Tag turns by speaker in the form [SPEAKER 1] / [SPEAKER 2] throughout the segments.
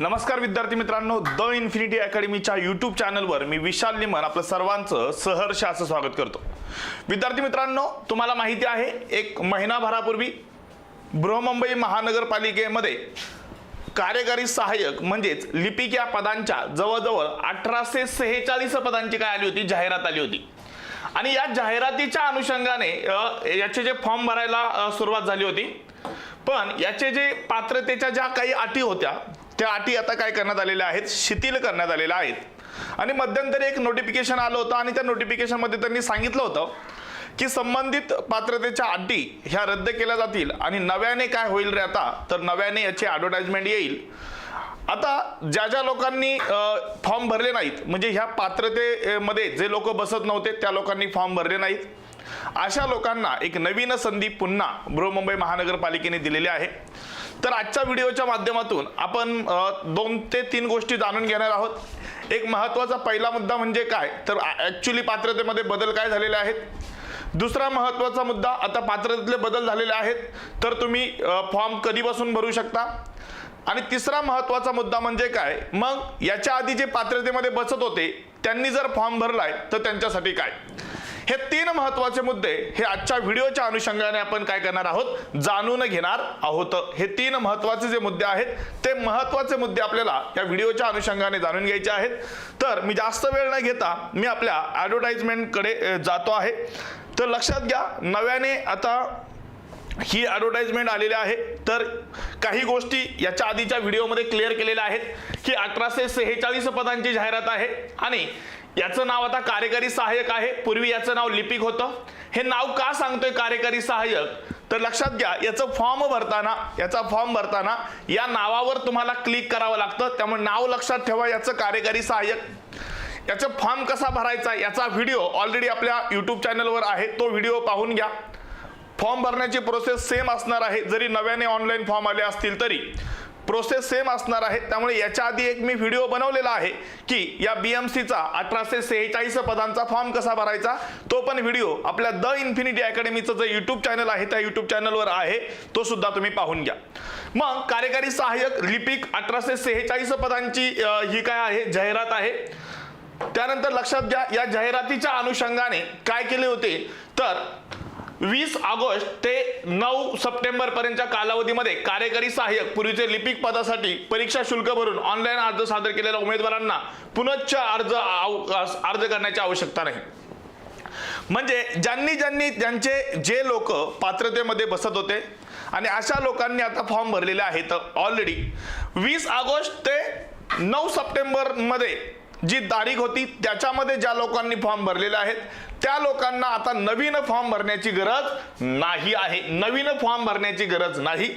[SPEAKER 1] नमस्कार विद्यार्थी मित्रांनो द इन्फिनिटी अकॅडमीच्या यूट्यूब चॅनलवर मी विशाल निमन आपलं सर्वांचं सहर्ष असं स्वागत करतो. विद्यार्थी मित्रांनो तुम्हाला माहिती आहे एक महिनाभरापूर्वी बृहमुंबई महानगरपालिकेमध्ये कार्यकारी सहाय्यक म्हणजेच लिपिक या पदांच्या जवळजवळ अठराशे सेहेचाळीस पदांची काय आली होती? जाहिरात आली होती. आणि या जाहिरातीच्या अनुषंगाने याचे जे फॉर्म भरायला सुरुवात झाली होती. पण याचे जे पात्रतेच्या ज्या काही अटी होत्या त्या अटी आता काय करण्यात आलेल्या आहेत? शिथिल करण्यात आलेल्या आहेत. आणि मध्यंतरी एक नोटिफिकेशन आलं होतं आणि त्या नोटिफिकेशनमध्ये त्यांनी सांगितलं होतं की संबंधित पात्रतेच्या अटी ह्या रद्द केल्या जातील आणि नव्याने काय होईल रे आता? तर नव्याने याची ॲडव्हर्टाइजमेंट येईल. आता ज्या ज्या लोकांनी फॉर्म भरले नाहीत म्हणजे ह्या पात्रतेमध्ये जे लोक बसत नव्हते त्या लोकांनी फॉर्म भरले नाहीत. अशा लोकांना एक नवीन संधी पुन्हा बृहमुंबई महानगरपालिकेने दिलेली आहे. तर आजच्या व्हिडिओच्या माध्यमातून आपण दोन ते तीन गोष्टी जाणून घेणार आहोत. एक महत्त्वाचा पहिला मुद्दा म्हणजे काय? तर ॲक्च्युली पात्रतेमध्ये बदल काय झालेले आहेत? दुसरा महत्त्वाचा मुद्दा आता पात्रतेतले बदल झालेले आहेत. तर तुम्ही फॉर्म कधीपासून भरू शकता? आणि तिसरा महत्त्वाचा मुद्दा म्हणजे काय? मग याच्या आधी जे पात्रतेमध्ये बसत होते त्यांनी जर फॉर्म भरलाय तर त्यांच्यासाठी काय? हे तीन महत्त्वाचे मुद्दे हे आजच्या व्हिडिओच्या अनुषंगाने आपण काय करणार आहोत? जाणून घेणार आहोत. हे तीन महत्त्वाचे जे मुद्दे आहेत ते महत्त्वाचे मुद्दे आपल्याला या व्हिडिओच्या अनुषंगाने जाणून घ्यायचे आहेत. तर मी जास्त वेळ न घेता मी आपल्या ॲडव्हर्टाइजमेंटकडे जातो आहे. तर लक्षात घ्या नव्याने आता ही ॲडव्हर्टाईजमेंट आलेली आहे. तर काही गोष्टी याच्या आधीच्या व्हिडिओमध्ये क्लिअर केलेल्या आहेत. की अठराशे सेहेचाळीस पदांची जाहिरात आहे. आणि याचं नाव आता कार्यकारी सहाय्यक आहे. पूर्वी याचं नाव लिपिक होतं. हे नाव का सांगतोय कार्यकारी सहाय्यक? तर लक्षात घ्या याचं फॉर्म भरताना याचा फॉर्म भरताना या नावावर तुम्हाला क्लिक करावं लागतं. त्यामुळे नाव लक्षात ठेवा याचं कार्यकारी सहाय्यक. याचा फॉर्म कसा भरायचा याचा व्हिडिओ ऑलरेडी आपल्या यूट्यूब चॅनलवर आहे. तो व्हिडिओ पाहून घ्या. फॉर्म भरण्याची प्रोसेस सेम असणार आहे जरी नव्याने ऑनलाईन फॉर्म आले असतील तरी. प्रोसेस सेम असणार आहे त्यामुळे याच्या आधी एक मी व्हिडिओ बनवलेला आहे की या बी एम सीचा अठराशे सेहेचाळीस पदांचा फॉर्म कसा भरायचा तो पण व्हिडिओ आपल्या द इन्फिनिटी अकॅडमीचं जे यूट्यूब चॅनल आहे त्या यूट्यूब चॅनलवर आहे तो सुद्धा तुम्ही पाहून घ्या. मग कार्यकारी सहाय्यक लिपिक अठराशे सेहेचाळीस पदांची ही काय आहे जाहिरात आहे. त्यानंतर लक्षात घ्या या जाहिरातीच्या अनुषंगाने काय केले होते तर वीस ऑगस्ट ते नऊ सप्टेंबर पर्यंतच्या कालावधीमध्ये कार्यकारी सहाय्यक पूर्वीचे लिपिक पदासाठी परीक्षा शुल्क भरून ऑनलाईन अर्ज सादर केलेल्या उमेदवारांना पुनश्च अर्ज आव- अर्ज करण्याची आवश्यकता नाही. म्हणजे ज्यांनी ज्यांनी ज्यांचे जे लोक पात्रतेमध्ये बसत होते आणि अशा लोकांनी आता फॉर्म भरलेले आहेत ऑलरेडी वीस ऑगस्ट ते नऊ सप्टेंबरमध्ये जी तारीख होती त्याच्यामध्ये ज्या लोकांनी फॉर्म भरलेले आहेत त्या लोकांना आता नवीन फॉर्म भरण्याची गरज नाही आहे. नवीन फॉर्म भरण्याची गरज नाही.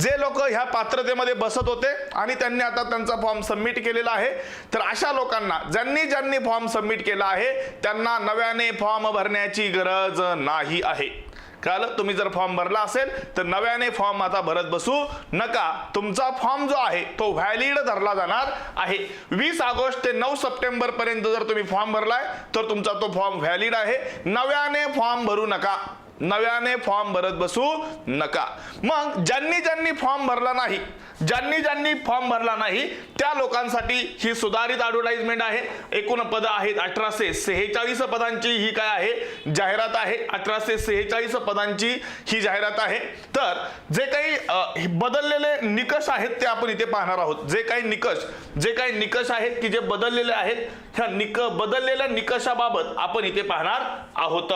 [SPEAKER 1] जे लोक ह्या पात्रतेमध्ये बसत होते आणि त्यांनी आता त्यांचा फॉर्म सबमिट केलेला आहे तर अशा लोकांना ज्यांनी ज्यांनी फॉर्म सबमिट केला आहे त्यांना नव्याने फॉर्म भरण्याची गरज नाही आहे. कळलं तुम्ही जर फॉर्म भरला असेल तर नव्याने फॉर्म आता भरत बसू नका. तुमचा फॉर्म जो आहे तो व्हॅलिड धरला जाणार आहे. वीस ऑगस्ट ते नऊ सप्टेंबर पर्यंत जर तुम्ही फॉर्म भरलाय तर तुमचा तो फॉर्म व्हॅलिड आहे. नव्याने फॉर्म भरू नका. नव्याने फॉर्म भरत बसू नका. मग ज्यांनी ज्यांनी फॉर्म भरला नाही ज्यांनी ज्यांनी फॉर्म भरला नाही त्या लोकांसाठी ही सुधारित ॲडव्हर्टाइजमेंट आहे. एकूण पदं आहेत अठराशे सेहेचाळीस पदांची ही काय आहे? जाहिरात आहे. अठराशे सेहेचाळीस पदांची ही जाहिरात आहे. तर जे काही बदललेले निकष आहेत ते आपण इथे पाहणार आहोत. जे काही निकष जे काही निकष आहेत की जे बदललेले आहेत ह्या निक बदललेल्या निकषाबाबत आपण इथे पाहणार आहोत.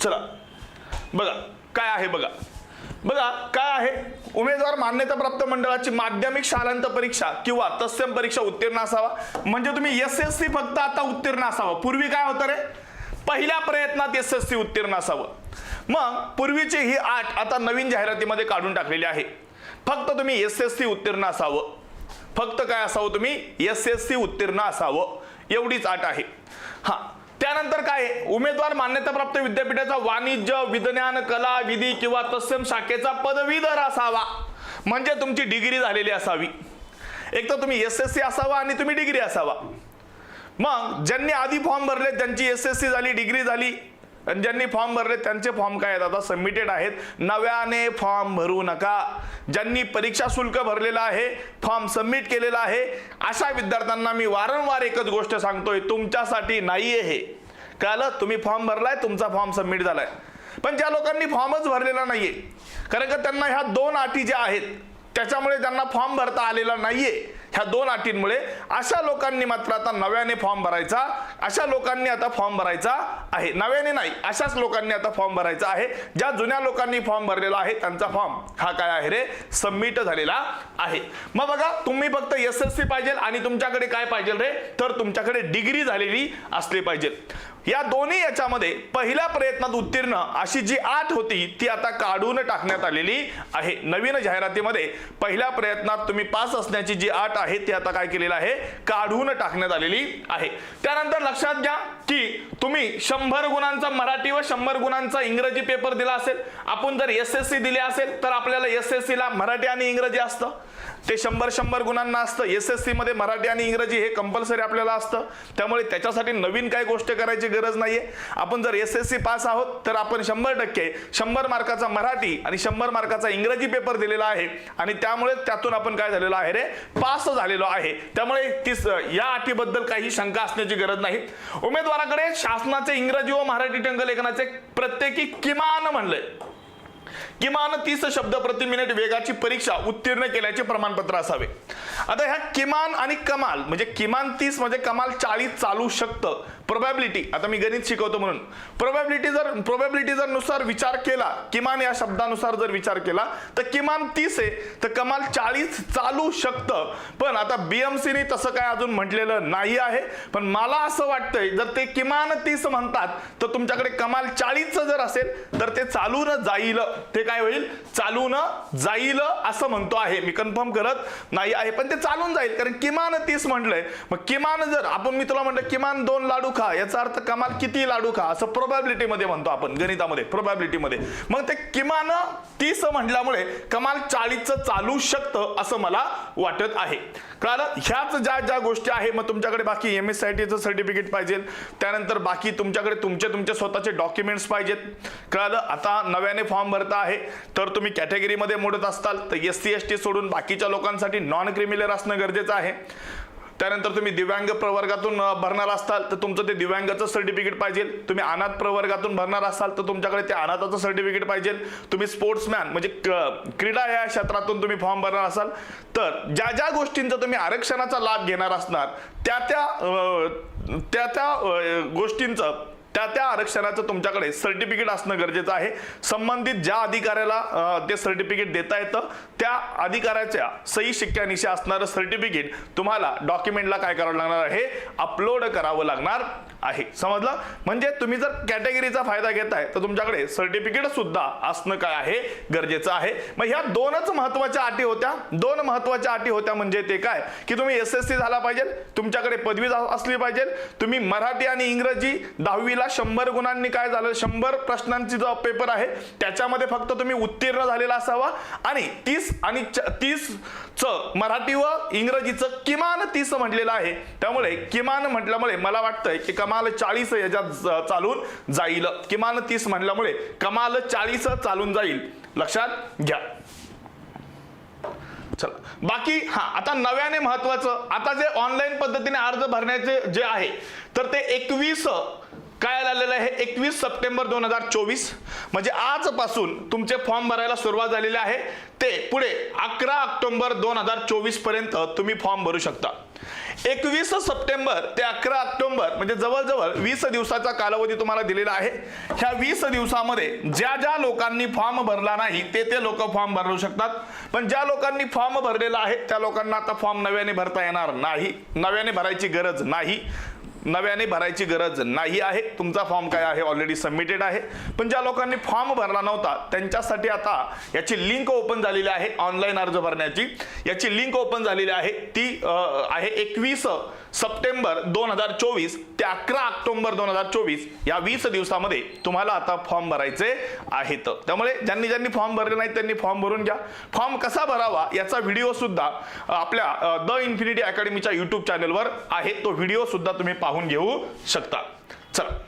[SPEAKER 1] चला. बघा काय आहे बघा. बघा काय आहे? उमेदवार मान्यताप्राप्त मंडळाची माध्यमिक शालांत परीक्षा किंवा तत्सम परीक्षा उत्तीर्ण असावा. म्हणजे तुम्ही एस एस सी फक्त आता उत्तीर्ण असावं. पूर्वी काय होतं रे? पहिल्या प्रयत्नात एस एस सी उत्तीर्ण असावं. मग पूर्वीची ही आठ आता नवीन जाहिरातीमध्ये काढून टाकलेली आहे. फक्त तुम्ही एस एस सी उत्तीर्ण असावं. फक्त काय असावं तुम्ही? एस एस सी उत्तीर्ण असावं. एवढीच आठ आहे. हां. त्यानंतर काय? आहे? उमेदवार मान्यताप्राप्त विद्यापीठाचा वाणिज्य विज्ञान कला विधी किंवा तत्सम शाखेचा पदवीधर असावा. म्हणजे तुमची डिग्री झालेली असावी. एक तर तुम्ही एस एस सी असावा आणि तुम्ही डिग्री असावा. मग ज्यांनी आधी फॉर्म भरले ज्यांची एस एस सी झाली डिग्री झाली आणि ज्यांनी फॉर्म भरले त्यांचे फॉर्म काय आहेत? आता सबमिटेड आहेत. नव्याने फॉर्म भरू नका. ज्यांनी परीक्षा शुल्क भरलेलं आहे फॉर्म सबमिट केलेला आहे अशा विद्यार्थ्यांना मी वारंवार एकच गोष्ट सांगतोय तुमच्यासाठी नाहीये हे. कळलं? तुम्ही फॉर्म भरलाय तुमचा फॉर्म सबमिट झालाय. पण ज्या लोकांनी फॉर्मच भरलेला नाहीये कारण का त्यांना ह्या दोन अटी ज्या आहेत त्याच्यामुळे त्यांना फॉर्म भरता आलेला नाहीये. ह्या दोन अटींमुळे अशा लोकांनी मात्र आता नव्याने फॉर्म भरायचा अशा लोकांनी आता फॉर्म भरायचा आहे. नव्याने नाही अशाच लोकांनी आता फॉर्म भरायचा आहे. ज्या जुन्या लोकांनी फॉर्म भरलेला आहे त्यांचा फॉर्म हा काय आहे रे? सबमिट झालेला आहे. मग बघा तुम्ही फक्त एस एस सी पाहिजे आणि तुमच्याकडे काय पाहिजे रे? तर तुमच्याकडे डिग्री झालेली असली पाहिजे. या दोन्ही याच्यामध्ये पहिल्या प्रयत्नात उत्तीर्ण अशी जी आठ होती ती आता काढून टाकण्यात आलेली आहे. नवीन जाहिरातीमध्ये पहिल्या प्रयत्नात तुम्ही पास असण्याची जी आठ आहे ती आता काय केलेलं आहे? काढून टाकण्यात आलेली आहे. त्यानंतर लक्षात घ्या की तुम्ही शंभर गुणांचा मराठी व शंभर गुणांचा इंग्रजी पेपर दिला असेल. आपण जर एस एस सी दिले असेल तर आपल्याला एस एस सी ला मराठी आणि इंग्रजी असतं. ते शंभर शंभर गुणांना असतं. एस एस सीमध्ये मराठी आणि इंग्रजी हे कंपल्सरी आपल्याला असतं. त्यामुळे त्याच्यासाठी नवीन काही गोष्ट करायची गरज नाहीये. आपण जर एस एस सी पास आहोत तर आपण शंभर टक्के शंभर मार्काचा मराठी आणि शंभर मार्काचा इंग्रजी पेपर दिलेला आहे. आणि त्यामुळे त्यातून आपण काय झालेलो आहे रे? पास झालेलो आहे. त्यामुळे तीस या अटीबद्दल काही शंका असण्याची गरज नाही. उमेदवाराकडे शासनाचे इंग्रजी व मराठी टंकलेखनाचे प्रत्येकी किमान म्हणलंय. किमान तीस शब्द प्रति मिनिट वेगाची परीक्षा उत्तीर्ण केल्याचे प्रमाणपत्र असावे. आता ह्या किमान आणि कमाल म्हणजे किमान तीस म्हणजे कमाल चाळीस चालू शकतं. प्रोबॅबिलिटी आता मी गणित शिकवतो म्हणून. प्रोबॅबिलिटी जर प्रोबॅबिलिटी जर नुसार विचार केला किमान या शब्दानुसार जर विचार केला तर किमान तीस आहे. तर कमाल चाळीस चालू शकतं. पण आता बीएमसीने तसं काय अजून म्हटलेलं नाही आहे. पण मला असं वाटतंय जर ते किमान तीस म्हणतात तर तुमच्याकडे कमाल चाळीस जर असेल तर ते चालून जाईल. ते काय होईल? चालून जाईल असं म्हणतो आहे. मी कन्फर्म करत नाही आहे पण ते चालून जाईल. कारण किमान तीस म्हटलंय. मग किमान जर आपण मी तुला म्हटलं किमान दोन लाडू खा याचा अर्थ कमाल किती लाडू खा असं प्रोबॅबिलिटी मध्ये म्हणतो आपण गणितामध्ये प्रोबॅबिलिटी मध्ये. मग ते किमान तीस म्हटल्यामुळे कमाल चाळीस चालू शकतं असं मला वाटत आहे. कळालं ह्याच ज्या ज्या गोष्टी आहे मग तुमच्याकडे बाकी एम एस आय टीचं सर्टिफिकेट पाहिजे त्यानंतर बाकी तुमच्याकडे तुमचे तुमचे स्वतःचे डॉक्युमेंट्स पाहिजेत. कळालं? आता नव्याने फॉर्म भरता आहे. तर तुम्ही कॅटेगरीमध्ये मोडत असताल तर एस सी एस टी सोडून बाकीच्या लोकांसाठी नॉन क्रिमिनल असणं गरजेचं आहे. त्यानंतर तुम्ही दिव्यांग प्रवर्गातून भरणार असाल तर तुमचं ते दिव्यांगाचं सर्टिफिकेट पाहिजे. तुम्ही अनाथ प्रवर्गातून भरणार असाल तर तुमच्याकडे ते अनाथाचं सर्टिफिकेट पाहिजे. तुम्ही स्पोर्ट्समॅन म्हणजे क- क्रीडा या क्षेत्रातून तुम्ही फॉर्म भरणार असाल. तर ज्या ज्या गोष्टींचा तुम्ही आरक्षणाचा लाभ घेणार असणार त्या त्या त्या त्या गोष्टींचं त्या त्या आरक्षणाचं तुमच्याकडे सर्टिफिकेट असणं गरजेचं आहे. संबंधित ज्या अधिकाऱ्याला ते सर्टिफिकेट देता येतं त्या अधिकाऱ्याच्या सही शिक्क्यानिशी असणारं सर्टिफिकेट तुम्हाला डॉक्युमेंटला काय करावं लागणार आहे? अपलोड करावं लागणार आहे. समजलं? म्हणजे तुम्ही जर कॅटेगरीचा फायदा घेताय तर तुमच्याकडे सर्टिफिकेट सुद्धा असणं काय आहे? गरजेचं आहे. मग ह्या दोनच महत्त्वाच्या अटी होत्या. दोन महत्त्वाच्या अटी होत्या म्हणजे ते काय? की तुम्ही एस एस सी झाला पाहिजे तुमच्याकडे पदवी असली पाहिजे तुम्ही मराठी आणि इंग्रजी दहावीला शंभर गुणांनी काय झालं? शंभर प्रश्नांची जो पेपर आहे त्याच्यामध्ये फक्त तुम्ही उत्तीर्ण झालेला असावा. आणि तीस आणि तीस च मराठी व इंग्रजीचं किमान तीस म्हटलेलं आहे. त्यामुळे किमान म्हटल्यामुळे मला वाटतंय की कमाल चाळीस याच्यात चालून जाईल. किमान तीस म्हटल्यामुळे कमाल चाळीस चालून जाईल. लक्षात घ्या. चला. बाकी हा आता नव्याने महत्वाचं. आता जे ऑनलाईन पद्धतीने अर्ज भरण्याचे जे आहे तर ते एकवीस काय आलेलं आहे? एकवीस सप्टेंबर दोन हजार चोवीस. म्हणजे आजपासून तुमचे फॉर्म भरायला सुरुवात झालेली आहे. ते पुढे अकरा ऑक्टोबर दोन हजार चोवीसपर्यंत तुम्ही फॉर्म भरू शकता. एकवीस सप्टेंबर ते अकरा ऑक्टोबर म्हणजे जवळजवळ वीस दिवसाचा कालावधी तुम्हाला दिलेला आहे. ह्या वीस दिवसामध्ये ज्या ज्या लोकांनी फॉर्म भरला नाही ते ते लोक फॉर्म भरू शकतात. पण ज्या लोकांनी फॉर्म भरलेला आहे त्या लोकांना आता फॉर्म नव्याने भरता येणार नाही. नव्याने भरायची गरज नाही. नव्याने भरायची गरज नाही आहे. तुमचा फॉर्म काय आहे? ऑलरेडी सबमिटेड आहे. पण ज्या लोकांनी फॉर्म भरला नव्हता त्यांच्यासाठी आता याची लिंक ओपन झालेली आहे ऑनलाईन अर्ज भरण्याची. याची लिंक ओपन झालेली आहे. ती आहे एकवीस सप्टेंबर दोन हजार चोवीस ते अकरा ऑक्टोबर दोन हजार चोवीस या वीस दिवसामध्ये तुम्हाला आता फॉर्म भरायचे आहेत. त्यामुळे ज्यांनी ज्यांनी फॉर्म भरले नाही त्यांनी फॉर्म भरून घ्या. फॉर्म कसा भरावा याचा व्हिडिओ सुद्धा आपल्या द इन्फिनिटी अकॅडमीच्या युट्यूब चॅनलवर आहे. तो व्हिडिओ सुद्धा तुम्ही पाहून घेऊ शकता. चला.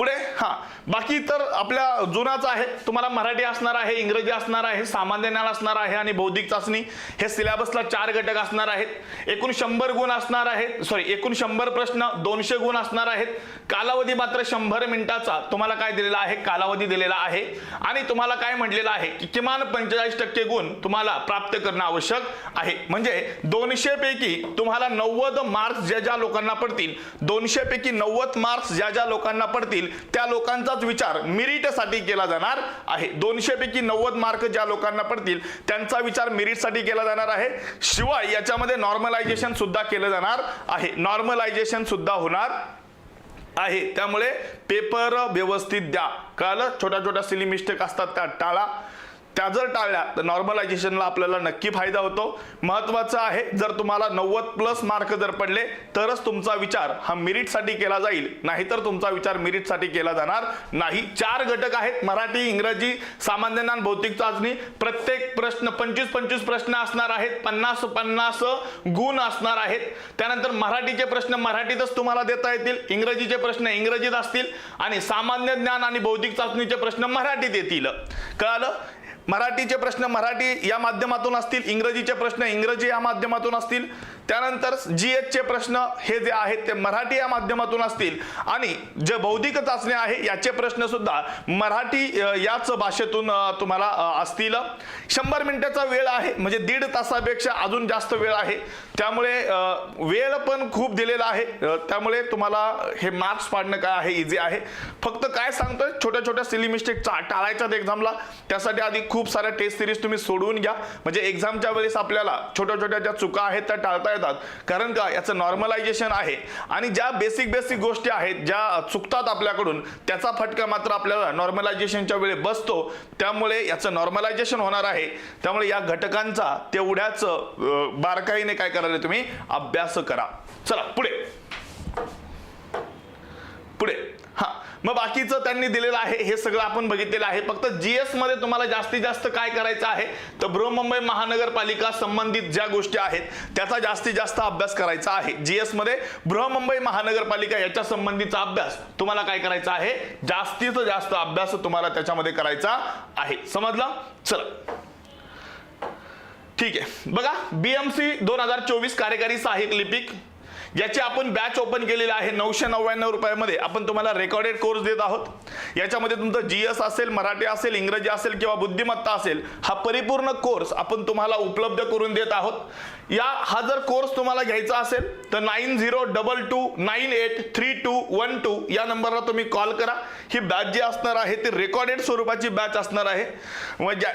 [SPEAKER 1] पुढे हां. बाकी तर आपल्या जुनाच आहे तुम्हाला मराठी असणार आहे इंग्रजी असणार आहे सामान्य ज्ञान असणार आहे आणि बौद्धिक चाचणी हे सिलेबसला चार घटक असणार आहेत. एकूण शंभर गुण असणार आहेत सॉरी एकूण शंभर प्रश्न दोनशे गुण असणार आहेत. कालावधी मात्र शंभर मिनिटाचा तुम्हाला काय दिलेला आहे? कालावधी दिलेला आहे. आणि तुम्हाला काय म्हटलेलं आहे? की किमान पंचेचाळीस टक्के गुण तुम्हाला प्राप्त करणं आवश्यक आहे. म्हणजे दोनशे पैकी तुम्हाला नव्वद मार्क्स ज्या ज्या लोकांना पडतील दोनशे पैकी नव्वद मार्क्स ज्या ज्या लोकांना पडतील त्या लोकांचाच विचार मिरिटसाठी केला जाणार आहे. दोनशे पैकी नव्वद मार्क ज्या लोकांना पडतील त्यांचा विचार मिरिटसाठी केला जाणार आहे. शिवाय याच्यामध्ये नॉर्मलायझेशन सुद्धा केलं जाणार आहे. नॉर्मलायझेशन सुद्धा होणार आहे. त्यामुळे पेपर व्यवस्थित द्या. कळलं? छोट्या छोट्या सिली मिस्टेक असतात त्या टाळा. त्या जर टाळल्या तर नॉर्मलायझेशनला आपल्याला नक्की फायदा होतो. महत्वाचं आहे जर तुम्हाला नव्वद प्लस मार्क जर पडले तरच तुमचा विचार हा मिरिटसाठी केला जाईल. नाहीतर तुमचा विचार मिरिटसाठी केला जाणार नाही. चार घटक आहेत मराठी इंग्रजी सामान्य ज्ञान भौतिक चाचणी. प्रत्येक प्रश्न पंचवीस पंचवीस प्रश्न असणार आहेत. पन्नास पन्नास गुण असणार आहेत. त्यानंतर मराठीचे प्रश्न मराठीतच तुम्हाला देता येतील. इंग्रजीचे प्रश्न इंग्रजीत असतील. आणि सामान्य ज्ञान आणि बौद्धिक चाचणीचे प्रश्न मराठीत येतील. कळालं? मराठीचे प्रश्न मराठी या माध्यमातून असतील इंग्रजीचे प्रश्न इंग्रजी या माध्यमातून असतील त्यानंतर जी एचचे प्रश्न हे जे आहेत ते मराठी या माध्यमातून असतील. आणि जे बौद्धिक चाचणी आहे याचे प्रश्न सुद्धा मराठी याच भाषेतून तुम्हाला असतील. शंभर मिनिटाचा वेळ आहे म्हणजे दीड तासापेक्षा अजून जास्त वेळ आहे. त्यामुळे वेळ पण खूप दिलेला आहे. त्यामुळे तुम्हाला हे मार्क्स पाडणं काय आहे इझी आहे. फक्त काय सांगतोय छोट्या छोट्या सिली मिस्टेक टाळायच्यात एक्झामला त्यासाठी आधी खूप साऱ्या टेस्ट सिरीज तुम्ही सोडवून घ्या. म्हणजे एक्झामच्या वेळेस आपल्याला छोट्या छोट्या ज्या चुका आहेत त्या टाळता येतात. कारण का याचं नॉर्मलायझेशन आहे. आणि ज्या बेसिक बेसिक गोष्टी आहेत ज्या चुकतात आपल्याकडून त्याचा फटका मात्र आपल्याला नॉर्मलायझेशनच्या वेळी बसतो. त्यामुळे याचं नॉर्मलायझेशन होणार आहे. त्यामुळे या घटकांचा तेवढ्याच बारकाईने काय करायला तुम्ही अभ्यास करा. चला पुढे. पुढे. मग बाकीचं त्यांनी दिलेलं आहे हे सगळं आपण बघितलेलं आहे. फक्त जीएसमध्ये तुम्हाला जास्तीत जास्त काय करायचं आहे तर बृहमुंबई महानगरपालिका संबंधित ज्या गोष्टी आहेत त्याचा जास्तीत जास्त अभ्यास करायचा आहे. जीएसमध्ये बृहमुंबई महानगरपालिका याच्या संबंधीचा अभ्यास तुम्हाला काय करायचा आहे जास्तीत जास्त अभ्यास तुम्हाला त्याच्यामध्ये करायचा आहे. समजला? चला. ठीक आहे. बघा बीएमसी दोन हजार चोवीस कार्यकारी सहाय्यक लिपिक याची आपण बॅच ओपन केलेली आहे नऊशे नव्याण्णव रुपयामध्ये. आपण तुम्हाला रेकॉर्डेड कोर्स देत आहोत. याच्यामध्ये तुमचं जी एस असेल मराठी असेल इंग्रजी असेल किंवा बुद्धिमत्ता असेल हा परिपूर्ण कोर्स आपण तुम्हाला उपलब्ध करून देत आहोत. या हा जर कोर्स तुम्हाला घ्यायचा असेल तर nine zero double two nine eight three two one two या नंबरला तुम्ही कॉल करा. ही बॅच जी असणार आहे ती रेकॉर्डेड स्वरूपाची बॅच असणार आहे.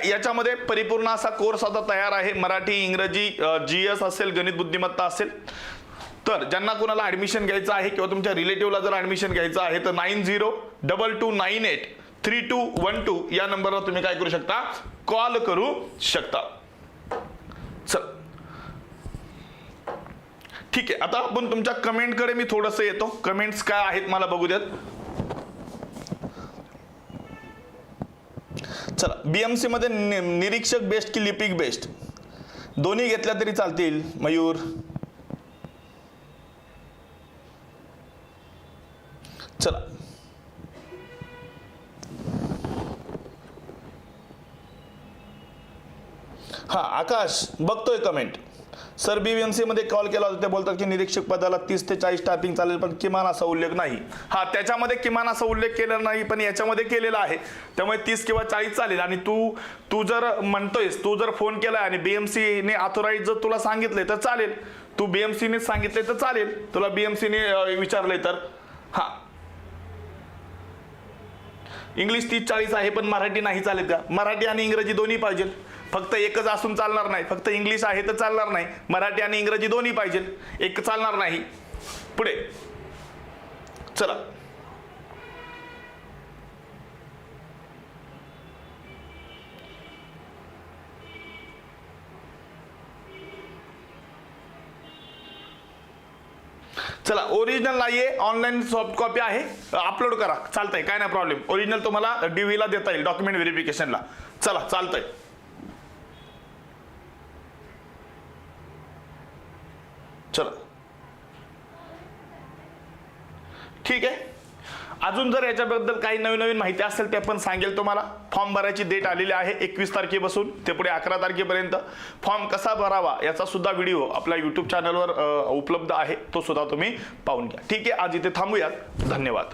[SPEAKER 1] याच्यामध्ये परिपूर्ण असा कोर्स आता तयार आहे. मराठी इंग्रजी जी एस असेल गणित बुद्धिमत्ता असेल. तर ज्यांना कोणाला ॲडमिशन घ्यायचं आहे किंवा तुमच्या रिलेटिव्हला जर ॲडमिशन घ्यायचं आहे तर nine zero double two nine eight three two one two या नंबरवर तुम्ही काय करू शकता? कॉल करू शकता. चल. ठीक आहे. आता आपण तुमच्या कमेंटकडे मी थोडंसं येतो. कमेंट्स काय आहेत मला बघू द्यात चला. बीएमसी मध्ये नि- निरीक्षक बेस्ट की लिपिक बेस्ट दोन्ही घेतल्या तरी चालतील. मयूर चला हा आकाश बघतोय कमेंट सर बी एम सीमध्ये कॉल केला होता ते बोलतात की निरीक्षक पदाला तीस ते चाळीस टायपिंग चालेल पण किमान असा उल्लेख नाही. हा त्याच्यामध्ये किमान असा उल्लेख केलेला नाही पण याच्यामध्ये केलेला आहे. त्यामुळे तीस किंवा चाळीस चालेल. आणि तू तू जर म्हणतोयस तू जर फोन केलाय आणि बी एम सीने ऑथोराईज जर तुला सांगितले तर चालेल. तू बी एम सीने सांगितले तर चालेल. तुला बी एम सीने विचारले तर. हा. इंग्लिश तीस चाळीस आहे पण मराठी नाही चालेल का? मराठी आणि इंग्रजी दोन्ही पाहिजे फक्त एकच असून चालणार नाही. फक्त इंग्लिश आहे तर चालणार नाही. मराठी आणि इंग्रजी दोन्ही पाहिजे. एक चालणार नाही. पुढे. चला. चला ओरिजिनल आहे ऑनलाईन सॉफ्ट कॉपी आहे. अपलोड करा. चालतंय. काय नाही प्रॉब्लेम ओरिजिनल तुम्हाला डीव्हीला ला देता येईल. डॉक्युमेंट व्हेरिफिकेशनला चला चालतंय. चला. ठीक आहे? अजून जर याच्याबद्दल काही नवीन नवीन माहिती असेल ते पण सांगेल तुम्हाला. फॉर्म भरायची डेट आलेली आहे एकवीस तारखेपासून ते पुढे अकरा तारखेपर्यंत. फॉर्म कसा भरावा याचा सुद्धा व्हिडिओ आपल्या यूट्यूब चॅनलवर उपलब्ध आहे तो सुद्धा तुम्ही पाहून घ्या. ठीक आहे? आज इथे थांबूयात. धन्यवाद.